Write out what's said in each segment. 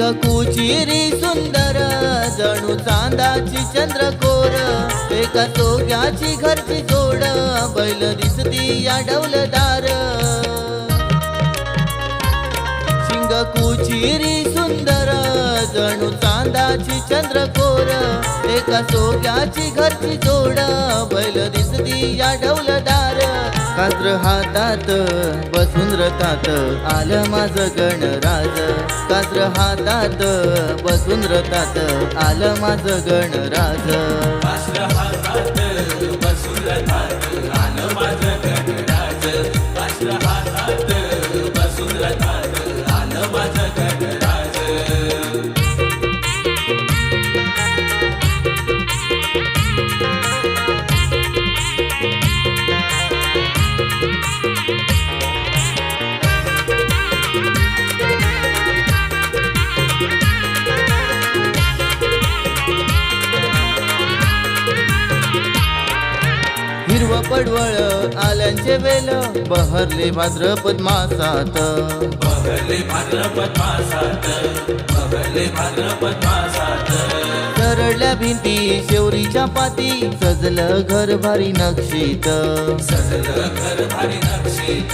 री सुंदर जणू चांदाची चंद्रकोर. एका सोग्याची घरची जोड बैल दिसती या डौलदार शिंग कुचिरी सुंदर जणू चांदाची चंद्रकोर. एका सोग्याची घरची जोड बैल दिसती या डौलदार कात्र हातात बसून रतात आलं माझं गणराज. कात्र हातात बसून रतात आलं माझं गणराज. हिरव पडवळ आल्यांचे वेल बहरले भाद्रपद मासात. बहरले भाद्रपद मासात बहरले भाद्रपद मासात. सरडल्या भिंती शेवरीच्या पाती सजलं घर भारी नक्षीत. सजलं घर भारी नक्षीत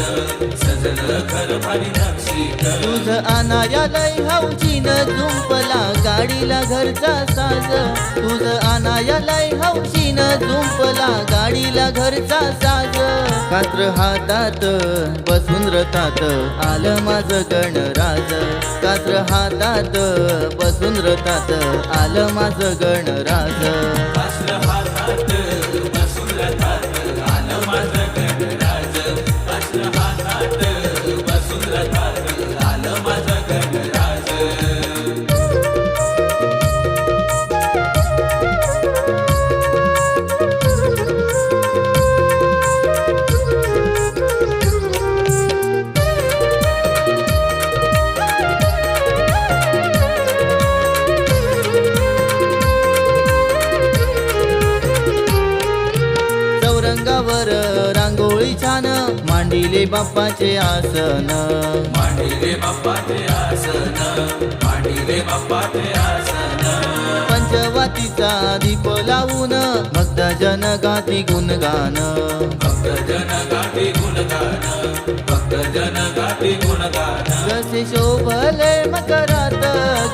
सजलं घर भारी नक्षीत तुझ अनायालय हौशीन झुंपला गाडीला घरचा साज. तुझ अनायालय हौशीन झुंपला गाडीला घरचा साज. कात्र हातात बसून रथात आलं माझं गणराज. कात्र हातात बसून रथात आलं माझं गण गणराज चौरंगावर रांगोळी छान मांडिले बाप्पाचे आसन. मांडिले बाप्पाचे आसन मांडिले बाप्पाचे आसन. पंचवातीचा दीप लावून भक्त जन गाती गुणगान. भक्त जन गाती गुणगान भक्त जन गाती गुणगान. कसे शोभले मकरात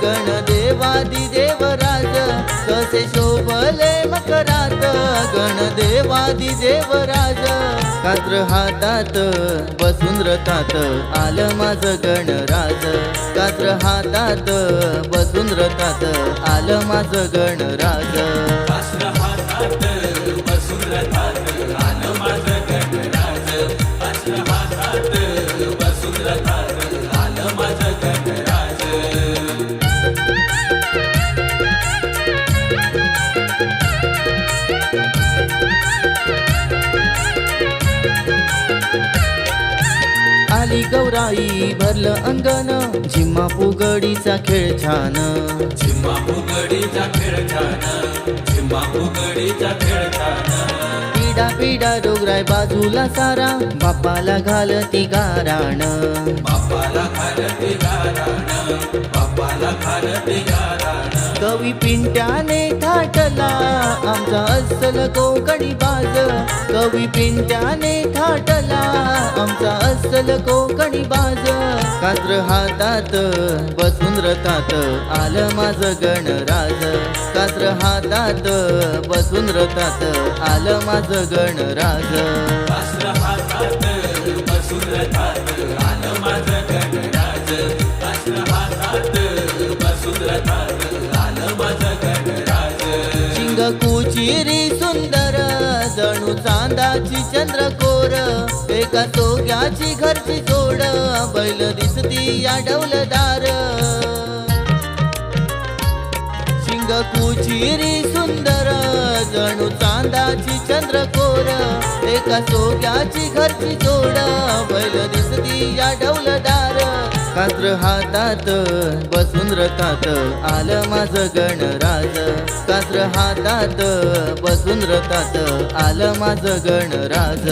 गणदेवादी देवराज कसे शोभले मकरात गणदेवादी देवराज. कात्र हातात बसून रथात आलं माझं गणराज. कात्र हातात बसून रथात आलं माझं गणराज. पुराई भरलं अंगण. झिम्मा पुगडीचा खेळ छान. झिम्मा फुगडीचा खेळ छान. झिम्मा फुगडीचा खेळ छान. पिढा पिढा डोगराय बाजूला सारा. बापाला घालती गाराण. बाप्पाला खालती गाराण. कवी पिंट्याने थाटला. आमचा अस्सल कोकणी बाज. कवी पिंट्याने थाटला. आमचा अस्सल कोकणी बाज. कात्र हातात बसून रथात आलं माझं गणराज. कात्र हातात बसून रथात आलं माझं गणराज शिंग कुचिरी सुंदर जणू चांदाची चंद्रकोर. एका सोग्याची घरची जोड बैल दिसती या डौलदार शिंग कुचिरी सुंदर चंद्र चंद्रकोर एका सोग्याची घरची जोड बैल दिसती या डौलदार कात्र हातात बसून रथात आलं माझं गणराज. कात्र हातात बसून रथात आलं माझं गणराज.